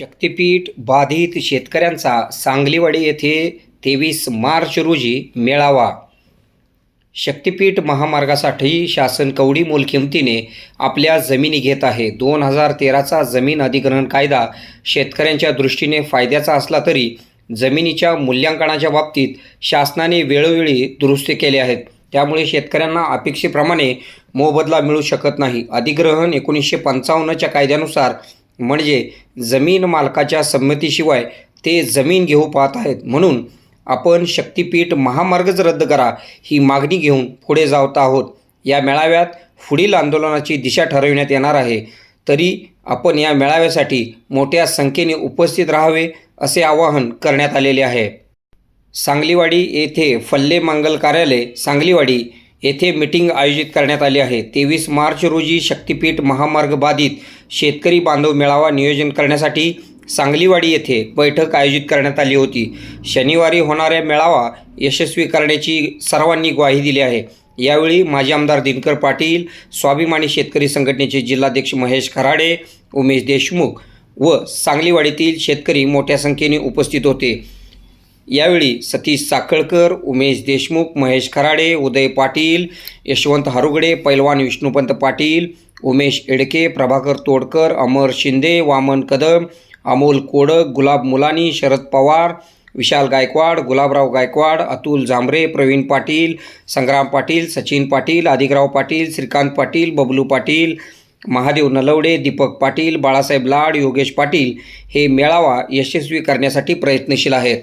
शक्तिपीठ बाधित शेतकऱ्यांचा सांगलीवाडी येथे तेवीस मार्च रोजी मेळावा. शक्तिपीठ महामार्गासाठी शासन कवडी मोलकिमतीने आपल्या जमिनी घेत आहे. दोन हजार तेराचा जमीन अधिग्रहण कायदा शेतकऱ्यांच्या दृष्टीने फायद्याचा असला तरी जमिनीच्या मूल्यांकनाच्या बाबतीत शासनाने वेळोवेळी दुरुस्ती केले आहेत. त्यामुळे शेतकऱ्यांना अपेक्षेप्रमाणे मोबदला मिळू शकत नाही. अधिग्रहण एकोणीसशे पंचावन्नच्या कायद्यानुसार म्हणजे जमीन मालकाच्या संमतीशिवाय ते जमीन घेऊ पाहत आहेत. म्हणून आपण शक्तिपीठ महामार्गच रद्द करा ही मागणी घेऊन पुढे जात आहोत. या मेळाव्यात पुढील आंदोलनाची दिशा ठरविण्यात येणार आहे. तरी आपण या मेळाव्यासाठी मोठ्या संख्येने उपस्थित राहावे असे आवाहन करण्यात आलेले आहे. सांगलीवाडी येथे फल्ले मंगल कार्यालय सांगलीवाडी येथे मीटिंग आयोजित करण्यात आली आहे. तेवीस मार्च रोजी शक्तिपीठ महामार्ग बाधित शेतकरी बांधव मेळावा नियोजन करण्यासाठी सांगलीवाडी येथे बैठक आयोजित करण्यात आली होती. शनिवारी होणाऱ्या मेळावा यशस्वी करण्याची सर्वांनी ग्वाही दिली आहे. यावेळी माजी आमदार दिनकर पाटील स्वाभिमानी शेतकरी संघटनेचे जिल्हाध्यक्ष महेश खराडे उमेश देशमुख व सांगलीवाडीतील शेतकरी मोठ्या संख्येने उपस्थित होते. यावेळी सतीश साखळकर उमेश देशमुख महेश खराडे उदय पाटील यशवंत हरुगडे पैलवान विष्णुपंत पाटील उमेश एडके प्रभाकर तोडकर अमर शिंदे वामन कदम अमोल कोडक गुलाब मुलानी शरद पवार विशाल गायकवाड गुलाबराव गायकवाड अतुल जांभरे प्रवीण पाटील संग्राम पाटील सचिन पाटील आदिकराव पाटील श्रीकांत पाटील बबलू पाटील महादेव नलवडे दीपक पाटील बाळासाहेब लाड योगेश पाटील हे मेळावा यशस्वी करण्यासाठी प्रयत्नशील आहेत.